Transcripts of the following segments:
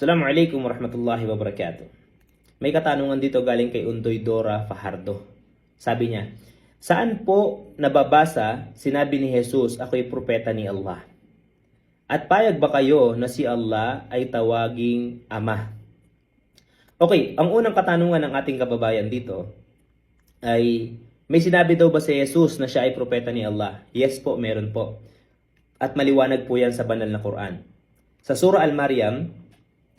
Assalamualaikum warahmatullahi wabarakatuh. May katanungan dito galing kay Untoy Dora Fajardo. Sabi niya, Saan po nababasa sinabi ni Jesus, ako'y propeta ni Allah? At payag ba kayo na si Allah ay tawaging Ama? Okay, ang unang katanungan ng ating kababayan dito ay may sinabi daw ba si Jesus na siya ay propeta ni Allah? Yes po, meron po. At maliwanag po yan sa banal na Quran. Sa Surah Al-Maryam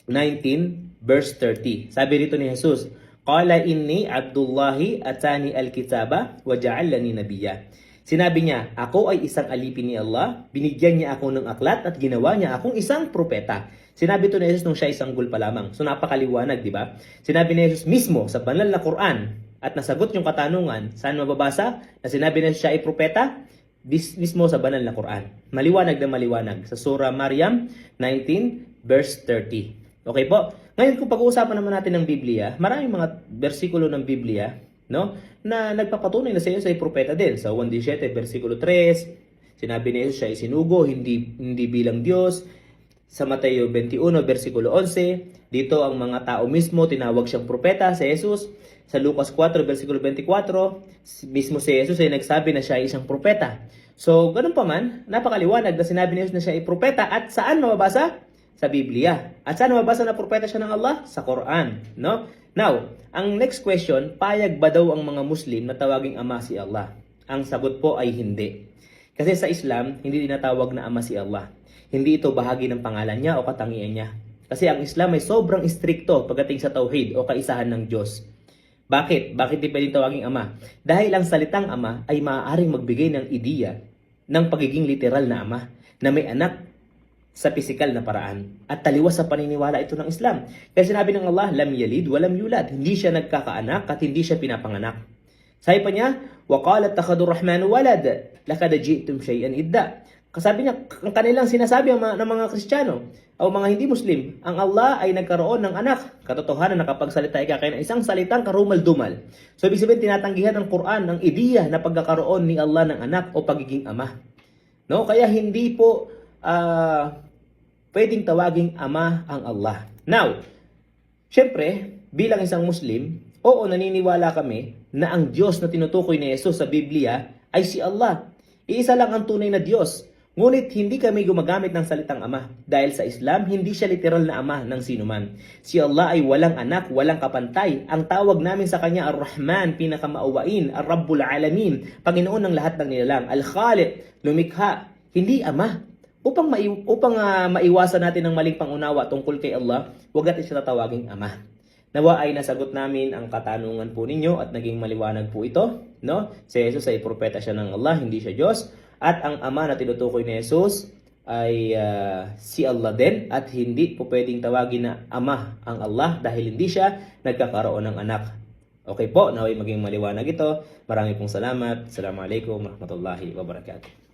19 verse 30. Sabi rito ni Jesus, Qala inni Abdullahi atani al-kitaba wa ja'alani nabiyya. Sinabi niya, ako ay isang alipin ni Allah, binigyan niya ako ng aklat at ginawa niya akong isang propeta. Sinabi ito ni Jesus nung siya isang gul pa lamang. So napakaliwanag, di ba? Sinabi ni Jesus mismo sa banal na Quran at nasagot yung katanungan, saan mababasa? Na sinabi na siya ay propeta? Bis, mismo sa banal na Quran. Maliwanag na maliwanag. Sa Surah Maryam 19 verse 30. Okay po? Ngayon kung pag-uusapan naman natin ng Biblia, maraming mga bersikulo ng Biblia no, na nagpapatunay na sa iyo sa propeta din. Sa 1.17 versikulo 3, sinabi ni Jesus siya ay sinugo, hindi, hindi bilang Diyos. Sa Mateo 21 versikulo 11, dito ang mga tao mismo tinawag siyang propeta sa Jesus. Sa Lucas 4 versikulo 24, mismo si Jesus ay nagsabi na siya ay isang propeta. So, ganun pa man, napakaliwanag na sinabi ni Jesus na siya ay propeta at saan mababasa? Sa Biblia. At saan mababasa na propeta siya ng Allah? Sa Quran, no? Now, ang next question, payag ba daw ang mga Muslim na tawaging ama si Allah? Ang sagot po ay hindi. Kasi sa Islam, hindi tinatawag na ama si Allah. Hindi ito bahagi ng pangalan niya o katangian niya. Kasi ang Islam ay sobrang istrikto pagdating sa tauhid o kaisahan ng Diyos. Bakit? Bakit di pwedeng tawaging ama? Dahil ang salitang ama ay maaaring magbigay ng ideya ng pagiging literal na ama na may anak sa pisikal na paraan at taliwas sa paniniwala ito ng Islam. Kaya sinabi ng Allah, lam yalid wa lam yulad. Hindi siya nagkakaanak at hindi siya pinapanganak. Sabi pa niya, وَقَالَتْ تَخَذُ الرَّحْمَنُ وَلَدْ لَكَدَ جِئْتُمْ شَيْئًا إِدَّا Kasabi niya, ang kanilang sinasabi ang mga, ng mga Kristiyano o mga hindi Muslim, ang Allah ay nagkaroon ng anak. Katotohanan na nakapagsalita ika kayo ng isang salitang karumal-dumal. So ibig sabihin, tinatanggihan ng Quran ng ideya na pagkakaroon ni Allah ng anak o pagiging ama. No? Kaya hindi po ah, pwedeng tawaging ama ang Allah. Now, syempre, bilang isang Muslim, oo, naniniwala kami na ang Diyos na tinutukoy ni Jesus sa Biblia ay si Allah. Iisa lang ang tunay na Diyos. Ngunit hindi kami gumagamit ng salitang ama dahil sa Islam hindi siya literal na ama ng sinuman. Si Allah ay walang anak, walang kapantay. Ang tawag namin sa kanya Ar-Rahman, pinakamauwain, Ar-Rabbul Alamin, Panginoon ng lahat ng nilalang, Al-Khaliq, lumikha, hindi ama. Upang mai upang ah, maiwasan natin ang maling pangunawa tungkol kay Allah, huwag natin siya tatawaging ama. Nawa ay nasagot namin ang katanungan po ninyo at naging maliwanag po ito, no? Si Jesus ay propeta siya ng Allah, hindi siya Diyos. At ang ama na tinutukoy ni Jesus ay ah, si Allah din at hindi po pwedeng tawagin na ama ang Allah dahil hindi siya nagkakaroon ng anak. Okay po, naway maging maliwanag ito. Marami pong salamat. Assalamualaikum warahmatullahi wabarakatuh.